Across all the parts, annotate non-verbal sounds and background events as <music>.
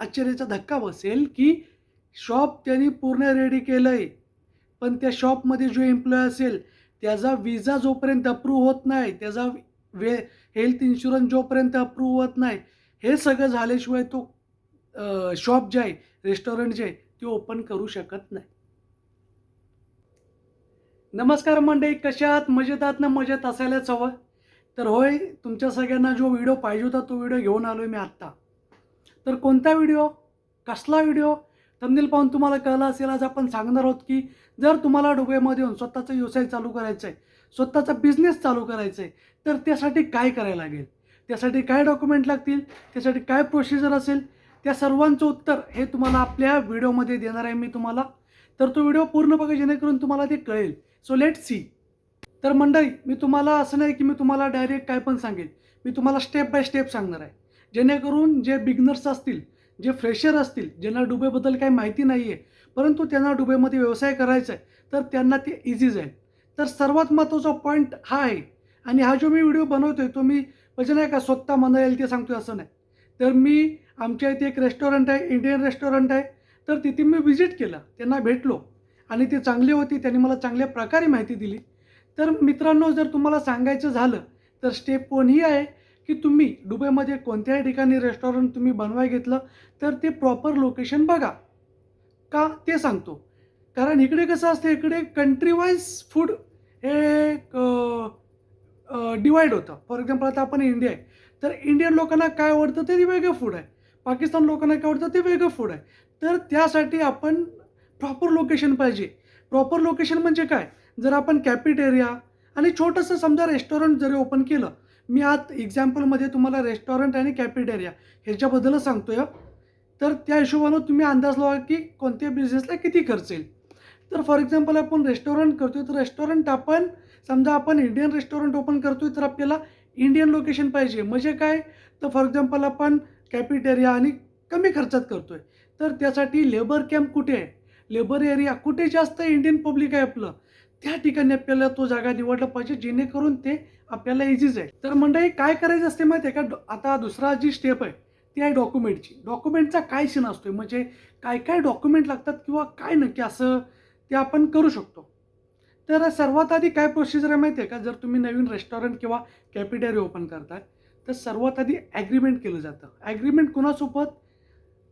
आश्चर्याचा धक्का बसेल की शॉप त्यांनी पूर्ण रेडी केलं आहे पण त्या शॉपमध्ये जो एम्प्लॉय असेल त्याचा विजा जोपर्यंत अप्रूव्ह होत नाही त्याचा वे हेल्थ इन्शुरन्स जोपर्यंत अप्रूव्ह होत नाही हे सगळं झाल्याशिवाय तो शॉप जे आहे रेस्टॉरंट जे आहे ते ओपन करू शकत नाही. नमस्कार मंडळी कशा आहात? मजेत आहात ना? मजेत असायलाच हवं. तर होय तुमच्या सगळ्यांना जो व्हिडिओ पाहिजे होता तो व्हिडिओ घेऊन आलो आहे मी आत्ता. तर कोणता व्हिडिओ कसला व्हिडिओ तंदील पाहून तुम्हाला कळलं असेल आज आपण सांगणार आहोत की जर तुम्हाला डुबईमध्ये येऊन स्वतःचा व्यवसाय चालू करायचा आहे स्वतःचा बिझनेस चालू करायचा आहे तर त्यासाठी काय करायला लागेल? त्यासाठी काय डॉक्युमेंट लागतील? त्यासाठी काय प्रोसिजर असेल? त्या सर्वांचं उत्तर हे तुम्हाला आपल्या व्हिडिओमध्ये देणार आहे मी तुम्हाला. तर तो व्हिडिओ पूर्ण बघा जेणेकरून तुम्हाला ते कळेल. सो लेट सी तर मंडळी मी तुम्हाला असं नाही की मी तुम्हाला डायरेक्ट काय पण सांगेल. मी तुम्हाला स्टेप बाय स्टेप सांगणार आहे. जेणेकरून जे बिगनर्स असतील जे फ्रेशर असतील ज्यांना डुबेबद्दल काही माहिती नाही आहे परंतु त्यांना डुबेमध्ये व्यवसाय करायचा आहे तर त्यांना ते इझी जाईल. तर सर्वात महत्त्वाचा पॉईंट हा आहे. आणि हा जो मी व्हिडिओ बनवतो आहे तो मी म्हणजे नाही का स्वतः मनाला येईल ते सांगतो असं नाही. तर मी आमच्या इथे एक रेस्टॉरंट आहे इंडियन रेस्टॉरंट आहे. तर तिथे मी व्हिजिट केलं त्यांना भेटलो. आणि ती चांगली होती त्यांनी मला चांगल्या प्रकारे माहिती दिली. तर मित्रांनो जर तुम्हाला सांगायचं झालं तर स्टेप वन ही आहे की तुम्ही दुबईमध्ये कोणत्याही ठिकाणी रेस्टॉरंट तुम्ही बनवाय घेतलं तर ते प्रॉपर लोकेशन बघा. का? ते सांगतो. कारण इकडे कसं असतं इकडे कंट्री वाईज फूड हे डिवाईड होतं. फॉर एक्झाम्पल आता आपण इंडिया आहे. तर इंडियन लोकांना काय आवडतं ते वेगळं फूड आहे. पाकिस्तान लोकांना काय आवडतं ते वेगळं फूड आहे. तर त्यासाठी आपण प्रॉपर लोकेशन पाहिजे. प्रॉपर लोकेशन म्हणजे काय? जर आपण कॅपिटेरिया आणि छोटंसं समजा रेस्टॉरंट जरी ओपन केलं मी आज एक्झाम्पलमध्ये तुम्हाला रेस्टॉरंट आणि कॅपिटेरिया ह्याच्याबद्दलच सांगतो आहे तर त्या हिशोबानं तुम्ही अंदाज लावा की कोणत्या बिझनेसला किती खर्च येईल. तर फॉर एक्झाम्पल आपण रेस्टॉरंट करतोय तर रेस्टॉरंट आपण समजा आपण इंडियन रेस्टॉरंट ओपन करतोय तर आपल्याला इंडियन लोकेशन पाहिजे. म्हणजे काय? तर फॉर एक्झाम्पल आपण कॅपिटेरिया आणि कमी खर्चात करतोय. तर त्यासाठी लेबर कॅम्प कुठे आहे? लेबर एरिया कुठे जास्त इंडियन पब्लिक आहे आपलं? त्या ठिकाणी आपल्याला तो जागा निवडला पाहिजे जेणेकरून ते आपल्याला इझीच आहे तर मंडळी काय करायचं असते माहिती आहे का? आता दुसरा जी स्टेप आहे ती आहे डॉक्युमेंटची डॉक्युमेंटचा काय सीन आहे म्हणजे काय काय डॉक्युमेंट लागतात किंवा काय नक्की असं ते आपण करू शकतो. तर सर्वात आधी काय प्रोसिजर आहे माहिती आहे का? जर तुम्ही नवीन रेस्टॉरंट किंवा कॅपिटरी ओपन करताय तर सर्वात आधी ॲग्रीमेंट केलं जातं. ॲग्रीमेंट कोणासोबत?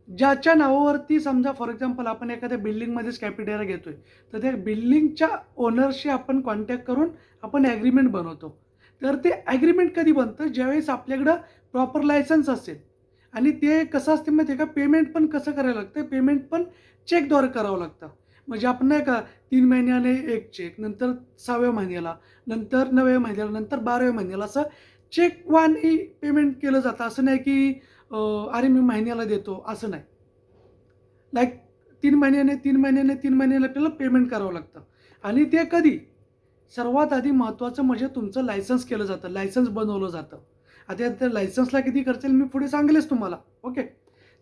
ज्याच्या नावावरती समजा फॉर एक्झाम्पल आपण एखाद्या बिल्डिंगमध्येच कॅपिटेरिया घेतोय तर त्या बिल्डिंगच्या ओनरशी आपण कॉन्टॅक्ट करून आपण ॲग्रीमेंट बनवतो. तर ते ॲग्रीमेंट कधी बनतं? ज्यावेळेस आपल्याकडं प्रॉपर लायसन्स असेल. आणि ते कसं असते माहिती आहे का? पेमेंट पण कसं करायला लागतं? पेमेंट पण चेकद्वारे करावं लागतं. म्हणजे आपण नाही का तीन महिन्याने एक चेक नंतर सहाव्या महिन्याला नंतर नवव्या महिन्याला नंतर बाराव्या महिन्याला असं चेक वानही पेमेंट केलं जातं. असं नाही की अरे मी महिन्याला देतो. असं नाही. लाईक तीन महिन्याने तीन महिन्याने तीन महिन्याला आपल्याला पेमेंट करावं लागतं. आणि ते कधी? सर्वात आधी महत्त्वाचं म्हणजे तुमचं लायसन्स केलं जातं लायसन्स बनवलं जातं. आता त्या लायसन्सला किती खर्च येईल मी पुढे सांगेलच तुम्हाला ओके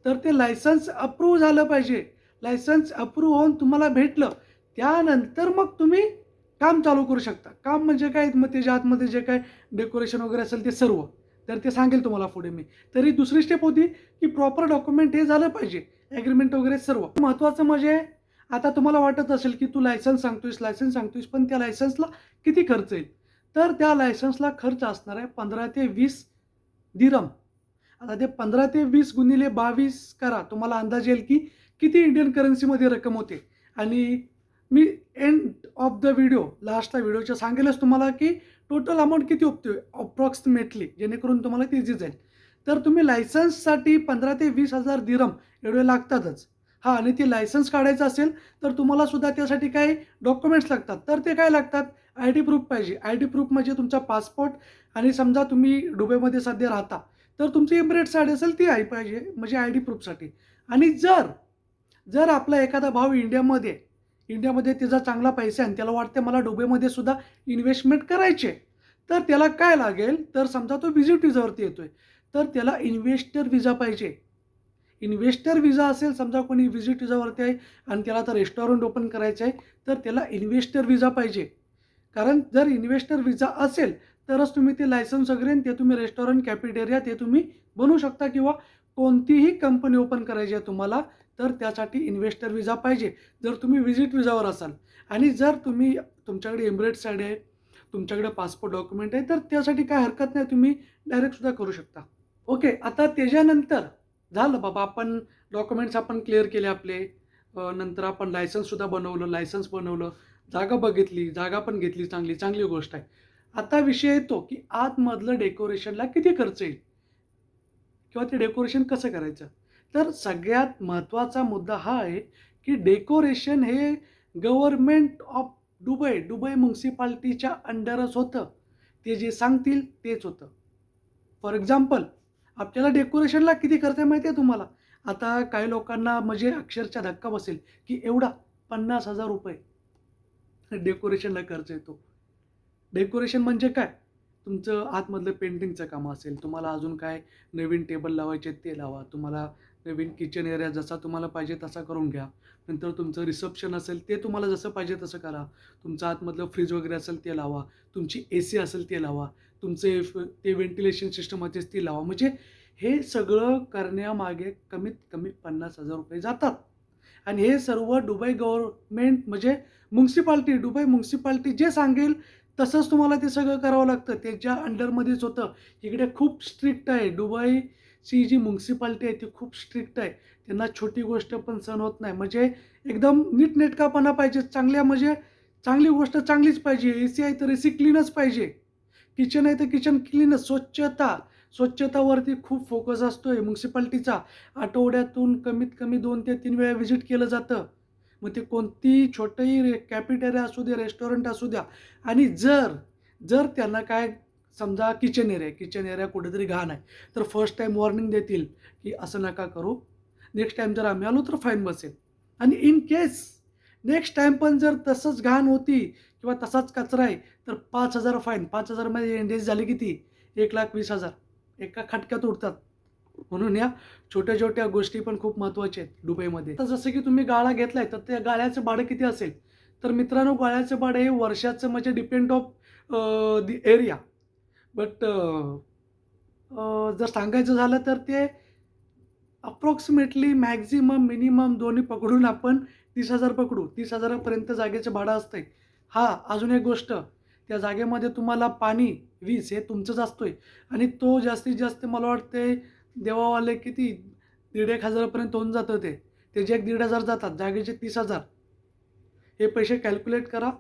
तर ते लायसन्स अप्रूव्ह झालं पाहिजे. लायसन्स अप्रूव्ह होऊन तुम्हाला भेटलं त्यानंतर मग तुम्ही काम चालू करू शकता. काम म्हणजे काय? मग त्याच्या आतमध्ये जे काय डेकोरेशन वगैरे असेल ते सर्व. तर ते सांगेल तुम्हाला पुढे मी. तरी दुसरी स्टेप होती की प्रॉपर डॉक्युमेंट हे झालं पाहिजे. ॲग्रीमेंट वगैरे सर्व. महत्त्वाचं म्हणजे आता तुम्हाला वाटत असेल की तू लायसन्स सांगतोयस लायसन्स सांगतोयस पण त्या लायसन्सला किती खर्च येईल? तर त्या लायसन्सला खर्च असणार आहे पंधरा ते वीस दिरम आता ते पंधरा ते वीस गुणिले बावीस करा. तुम्हाला अंदाज येईल की किती इंडियन करन्सीमध्ये रक्कम होते. आणि मी एंड ऑफ द व्हिडिओ लास्टला व्हिडिओच्या सांगेलच तुम्हाला की टोटल अमाऊंट किती होते अप्रॉक्सिमेटली जेणेकरून तुम्हाला ती इझी जाईल. तर तुम्ही लायसन्ससाठी पंधरा ते वीस हजार दिरम एवढे लागतातच. हां आणि ती लायसन्स काढायचं असेल तर तुम्हाला सुद्धा त्यासाठी काही डॉक्युमेंट्स लागतात. तर ते काय लागतात? आय डी प्रूफ पाहिजे. आय डी प्रूफ म्हणजे तुमचा पासपोर्ट आणि समजा तुम्ही दुबईमध्ये सध्या राहता तर तुमची इम्प्रेट साडी असेल ती आहे पाहिजे म्हणजे आय डी प्रूफसाठी आणि जर जर आपला एखादा भाऊ इंडियामध्ये इंडियामध्ये त्याचा चांगला पैसा आहे आणि त्याला वाटते मला दुबईमध्ये सुद्धा इन्व्हेस्टमेंट करायचे तर त्याला काय लागेल? तर समजा तो व्हिजिट विजावरती येतोय. तर त्याला इन्व्हेस्टर विजा पाहिजे. इन्व्हेस्टर विजा असेल समजा कोणी व्हिजिट विजावरती आहे आणि त्याला आता रेस्टॉरंट ओपन करायचं आहे तर त्याला इन्व्हेस्टर विजा पाहिजे. कारण जर इन्व्हेस्टर विजा असेल तरच तुम्ही ते लायसन्स वगैरे आणि ते तुम्ही रेस्टॉरंट कॅपिटेरिया ते तुम्ही बनवू शकता किंवा कोणतीही कंपनी ओपन करायची आहे तुम्हाला तर त्यासाठी इन्व्हेस्टर विजा पाहिजे. जर तुम्ही व्हिजिट विजावर असाल आणि जर तुम्ही तुमच्याकडे एमिरेट्स साईड आहे तुमच्याकडे पासपोर्ट डॉक्युमेंट आहे तर त्यासाठी काय हरकत नाही तुम्ही डायरेक्टसुद्धा करू शकता. ओके आता त्याच्यानंतर झालं बाबा आपण डॉक्युमेंट्स आपण क्लिअर केले आपले. नंतर आपण लायसन्ससुद्धा बनवलं लायसन्स बनवलं. जागा बघितली जागा पण घेतली चांगली चांगली गोष्ट आहे. आता विषय येतो की आतमधलं डेकोरेशनला किती खर्च येईल? किंवा ते डेकोरेशन कसं करायचं? तर सगळ्यात महत्त्वाचा मुद्दा हा आहे की डेकोरेशन हे गव्हर्मेंट ऑफ दुबई दुबई म्युन्सिपाल्टीच्या अंडरच होतं. ते जे सांगतील तेच होतं. फॉर एक्झाम्पल आपल्याला डेकोरेशनला किती खर्च आहे माहिती आहे तुम्हाला? आता काही लोकांना म्हणजे अक्षरशः धक्का बसेल की एवढा पन्नास हजार रुपये डेकोरेशनला खर्च येतो. डेकोरेशन म्हणजे काय? तुमचं आतमधलं पेंटिंगचं काम असेल तुम्हाला अजून काय नवीन टेबल लावायचे ते लावा. तुम्हाला नवीन किचन एरिया जसा तुम्हाला पाहिजे तसा करून घ्या. नंतर तुमचं रिसेप्शन असेल ते तुम्हाला जसं पाहिजे तसं करा. तुमचं आतमधलं फ्रीज वगैरे असेल ते लावा. तुमची ए सी असेल ते लावा. तुमचे ते व्हेंटिलेशन सिस्टम असेल ती लावा. म्हणजे हे सगळं करण्यामागे कमीत कमी पन्नास हजार रुपये जातात. आणि हे सर्व दुबई गव्हर्मेंट म्हणजे म्युन्सिपाल्टी दुबई म्युन्सिपाल्टी जे सांगेल तसंच तुम्हाला ते सगळं करावं लागतं. त्याच्या अंडरमध्येच होतं. इकडे खूप स्ट्रिक्ट आहे. ची जी म्युन्सिपाल्टी आहे ती खूप स्ट्रिक्ट आहे. त्यांना छोटी गोष्ट पण सहन होत नाही. म्हणजे एकदम नीटनेटकापणा पाहिजे चांगल्या म्हणजे चांगली गोष्ट चांगलीच पाहिजे. ए सी आहे तर ए सी क्लीनच पाहिजे. किचन आहे तर किचन क्लीनच स्वच्छता. स्वच्छतावरती खूप फोकस असतो आहे म्युन्सिपाल्टीचा आठवड्यातून कमीत कमी दोन ते तीन वेळा व्हिजिट केलं जातं. मग ते कोणतीही छोटंही रे कॅपिटेरिया असू दे रेस्टॉरंट असू द्या. आणि जर जर त्यांना काय समजा किचन एरिया किचन एरिया कुठेतरी घाण आहे. तर फर्स्ट टाईम वॉर्निंग देतील की असं नका करू. नेक्स्ट टाईम जर आम्ही आलो तर फाईन बसेल. आणि इन केस नेक्स्ट टाईम पण जर तसंच घाण होती किंवा तसाच कचरा आहे तर पाच हजार फाईन पाच हजारमध्ये एंडेज झाले किती? एक लाख वीस हजार. एका खटक्यात उडतात. म्हणून या छोट्या छोट्या गोष्टी पण खूप महत्त्वाच्या आहेत दुबईमध्ये. तर जसं की तुम्ही गाळा घेतलाय तर त्या गाळ्याचं भाडं किती असेल? तर मित्रांनो गाळ्याचं भाडं हे वर्षाचं म्हणजे depend of the area but uh, uh, जर सांगायचं झालं तर ते अप्रॉक्सिमेटली मॅक्झिमम मिनिमम दोन्ही पकडून आपण तीस हजार पकडू. तीस हजारापर्यंत जागेचं भाडं असतंय. हा अजून एक गोष्ट. त्या जागेमध्ये तुम्हाला पाणी वीज हे तुमचंच असतोय. आणि तो जास्तीत जास्त मला वाटते देवावाले किती? दीड एक हजारापर्यंत होऊन जातं ते. त्याचे एक दीड हजार जातात जागेचे तीस हजार. हे पैसे कॅल्क्युलेट करा.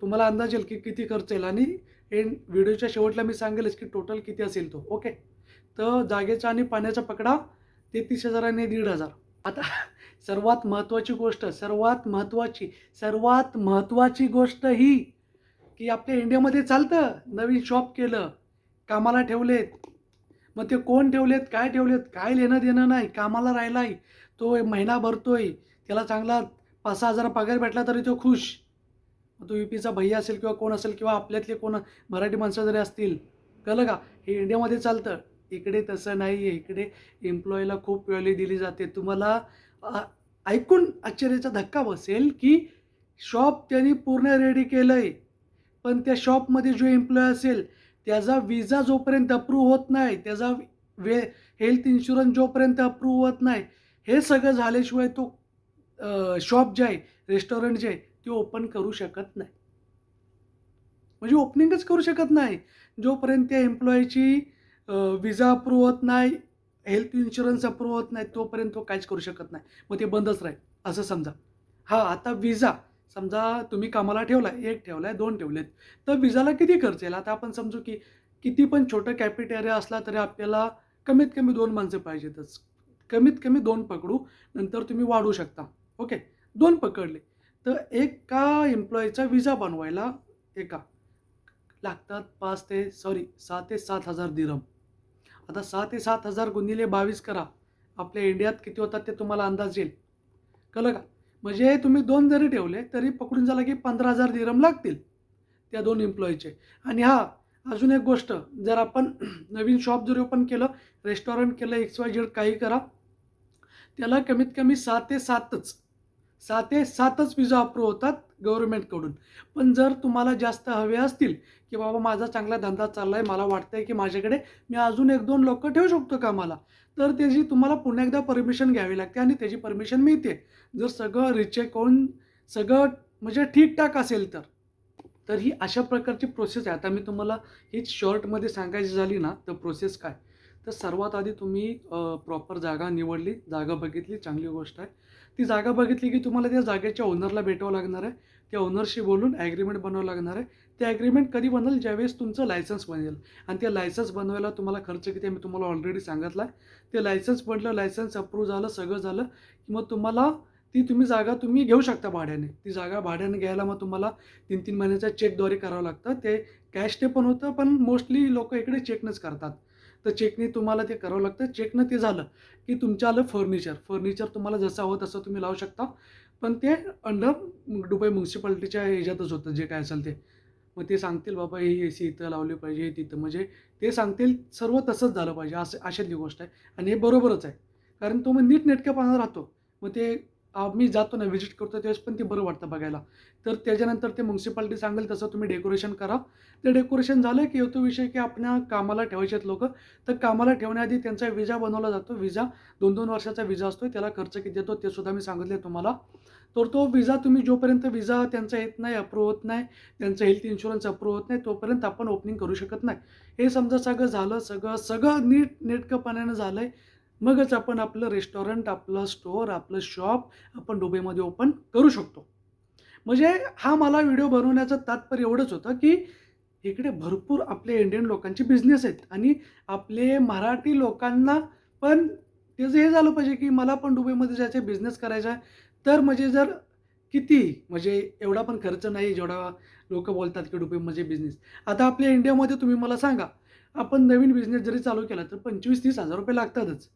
तुम्हाला अंदाज येईल की किती खर्च येईल. आणि एंड व्हिडिओच्या शेवटला मी सांगेलच की टोटल किती असेल तो ओके तर जागेचा आणि पाण्याचा पकडा ते तीस हजार आणि दीड हजार. आता सर्वात महत्त्वाची गोष्ट सर्वात महत्त्वाची सर्वात महत्त्वाची गोष्ट ही की आपल्या इंडियामध्ये चालतं. नवीन शॉप केलं कामाला ठेवलेत. मग ते कोण ठेवलेत काय ठेवलेत काय लेणं देणं नाही कामाला राहिला आहे तो महिना भरतोय त्याला चांगला पाच सहा हजार पगार भेटला तरी तो खुश. तो यू पीचा भैया असेल किंवा कोण असेल किंवा आपल्यातले कोण मराठी माणसं जरी असतील कळलं का? हे इंडियामध्ये चालतं. इकडे तसं नाही आहे इकडे एम्प्लॉईला खूप व्हॅल्यू दिली जाते. तुम्हाला ऐकून आश्चर्याचा धक्का बसेल की शॉप त्यांनी पूर्ण रेडी केलं आहे पण त्या शॉपमध्ये जो एम्प्लॉय असेल त्याचा विजा जोपर्यंत अप्रूव्ह होत नाही त्याचा वे हेल्थ इन्शुरन्स जोपर्यंत अप्रूव्ह होत नाही हे सगळं झाल्याशिवाय तो शॉप जे आहे रेस्टॉरंट जे आहे ते ओपन करू शकत नाही. म्हणजे ओपनिंगच करू शकत नाही. जोपर्यंत त्या एम्प्लॉईची विजा अप्रूव्ह होत नाही हेल्थ इन्शुरन्स अप्रूव्ह होत नाही तोपर्यंत तो काहीच करू शकत नाही. मग ते बंदच राहील. असं समजा. हा आता विजा समजा तुम्ही कामाला ठेवला एक ठेवलाय दोन ठेवलेत. तर विजाला किती खर्च येईल? आता आपण समजू की किती पण छोटं कॅपिटेरिया असला तरी आपल्याला कमीत कमी दोन माणसं पाहिजेतच. कमीत कमी दोन पकडू नंतर तुम्ही वाढवू शकता. ओके? दोन पकडले. तर एका एम्प्लॉईचा विजा बनवायला एका लागतात पाच ते सॉरी सहा ते सात हजार दिरम आता सहा ते सात हजार गुणिले बावीस करा. आपल्या इंडियात किती होतात ते तुम्हाला अंदाज येईल. कळलं का? म्हणजे तुम्ही दोन जरी ठेवले तरी पकडून झाला की पंधरा हजार दिरम लागतील त्या दोन एम्प्लॉईचे आणि हा अजून एक गोष्ट जर आपण <clears throat> नवीन शॉप जरी ओपन केलं रेस्टॉरंट केलं एक्स वाय झेड काही करा त्याला कमीत कमी सहा ते सातच साते सातच विजा अप्रूव्ह होतात गव्हर्नमेंटकडून. पण जर तुम्हाला जास्त हवे असतील की बाबा माझा चांगला धंदा चालला आहे मला वाटतं आहे की माझ्याकडे मी अजून एक दोन लोक ठेवू शकतो कामाला तर त्याची तुम्हाला पुन्हा एकदा परमिशन घ्यावी लागते आणि त्याची परमिशन मिळते. जर सगळं रिचेक होऊन सगळं म्हणजे ठीकठाक असेल तर. तर ही अशा प्रकारची प्रोसेस आहे. आता मी तुम्हाला हीच शॉर्टमध्ये सांगायची झाली ना तर प्रोसेस काय? तर सर्वात आधी तुम्ही प्रॉपर जागा निवडली जागा बघितली चांगली गोष्ट आहे. ती जागा बघितली की तुम्हाला त्या जागेच्या ओनरला भेटावं लागणार आहे. त्या ओनरशी बोलून ॲग्रीमेंट बनवावं लागणार आहे. ते ॲग्रीमेंट कधी बनेल? ज्यावेळेस तुमचं लायसन्स बनेल. आणि ते लायसन्स बनवायला तुम्हाला खर्च किती आहे? मी तुम्हाला ऑलरेडी सांगितला आहे ते लायसन्स बनलं लायसन्स अप्रूव्ह झालं सगळं झालं की मग तुम्हाला ती तुम्ही जागा तुम्ही घेऊ शकता भाड्याने. ती जागा भाड्याने घ्यायला मग तुम्हाला तीन तीन महिन्याच्या चेकद्वारे करावं लागतं. ते कॅश ते पण होतं पण मोस्टली लोक इकडे चेकनंच करतात. तर चेकने तुम्हाला ते करावं लागतं. चेकनं ते झालं की तुमच्या आलं फर्निचर. फर्निचर तुम्हाला जसं हवं तसं तुम्ही लावू शकता. पण ते अंडर दुबई म्युन्सिपाल्टीच्या ह्याच्यातच होतं जे काय असेल ते. मग ते सांगतील बाबा ही ए सी इथं लावली पाहिजे हे तिथं. म्हणजे ते सांगतील सर्व तसंच झालं पाहिजे. असं अशातली गोष्ट आहे. आणि हे बरोबरच आहे. कारण तो मग नीट राहतो. मग ते आम्ही जातो ना व्हिजिट करतो त्यावेळेस पण ते बरं वाटतं बघायला. तर त्याच्यानंतर ते म्युन्सिपाल्टी सांगेल तसं तुम्ही डेकोरेशन करा. ते डेकोरेशन झालं की येतो विषय की आपल्या कामाला ठेवायचे आहेत लोक. तर कामाला ठेवण्याआधी त्यांचा विजा बनवला जातो. विजा दोन दोन वर्षाचा विजा असतो त्याला खर्च किती येतो ते सुद्धा मी सांगितले तुम्हाला. तर तो विजा तुम्ही जोपर्यंत विजा त्यांचा येत नाही अप्रूव्ह होत नाही त्यांचं हेल्थ इन्शुरन्स अप्रूव्ह होत नाही तोपर्यंत आपण ओपनिंग करू शकत नाही. हे समजा सगळं झालं सगळं सगळं नीट नेटकंपणानं झालं आहे मगच आपण आपलं रेस्टॉरंट आपलं स्टोअर आपलं शॉप आपण दुबईमध्ये ओपन करू शकतो. म्हणजे हा मला व्हिडिओ बनवण्याचं तात्पर्य एवढंच होतं की इकडे भरपूर आपले इंडियन लोकांचे बिझनेस आहेत आणि आपले मराठी लोकांना पण त्याचं हे झालं पाहिजे की मला पण दुबईमध्ये जायचं बिझनेस करायचा आहे. तर म्हणजे जर किती म्हणजे एवढा पण खर्च नाही जेवढा लोक बोलतात की दुबईमध्ये बिझनेस म्हणजे आता आपल्या इंडियामध्ये तुम्ही मला सांगा आपण नवीन बिझनेस जरी चालू केला तर पंचवीस तीस हजार रुपये लागतातच.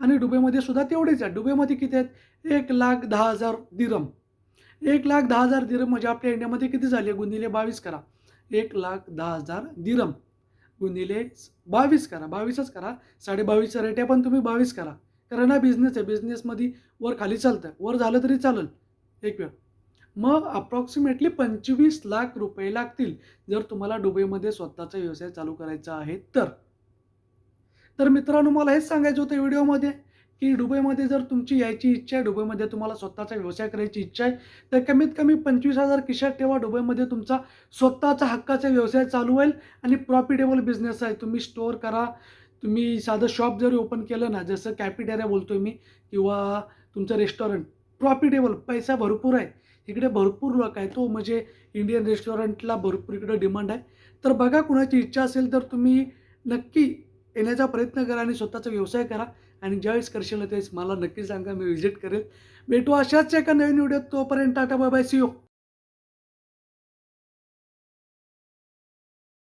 आणि डुबेमध्ये सुद्धा तेवढेच आहे डुबेमध्ये किती आहेत? एक लाख दहा हजार दिरम. एक लाख दहा हजार दिरम म्हणजे आपल्या इंडियामध्ये किती झाले? गुंदिले बावीस करा. एक लाख दहा हजार दिरम. गुंदिले बावीस करा. बावीसच करा. साडेबावीसचा रेट आहे पण तुम्ही बावीस करा. कारण हा बिझनेस आहे. बिझनेसमध्ये वर खाली चालतं वर झालं तरी चालेल. एक वेळ. मग अप्रॉक्सिमेटली पंचवीस लाख रुपये लागतील जर तुम्हाला दुबईमध्ये स्वतःचा व्यवसाय चालू करायचा आहे तर. तर मित्रांनो मला हेच सांगायचं होतं व्हिडिओमध्ये की दुबईमध्ये जर तुमची यायची इच्छा आहे दुबईमध्ये तुम्हाला स्वतःचा व्यवसाय करायची इच्छा आहे तर कमीत कमी पंचवीस हजार किशात ठेवा. दुबईमध्ये तुमचा स्वतःचा हक्काचा व्यवसाय चालू होईल आणि प्रॉफिटेबल बिझनेस आहे. तुम्ही स्टोअर करा. तुम्ही साधं शॉप जरी ओपन केलं ना जसं कॅपिटेरिया बोलतो आहे मी किंवा तुमचं रेस्टॉरंट प्रॉफिटेबल पैसा भरपूर आहे. इकडे भरपूर लोक आहे तो हो, म्हणजे इंडियन रेस्टॉरंटला भरपूर इकडे डिमांड आहे. तर बघा कुणाची इच्छा असेल तर तुम्ही नक्की येण्याचा प्रयत्न करा आणि स्वतःचा व्यवसाय करा. आणि ज्यावेळेस करशील त्यावेळेस मला नक्की सांगा मी व्हिजिट करेल भेटू अशाच एका नवीन व्हिडिओत तोपर्यंत tata bye bye see you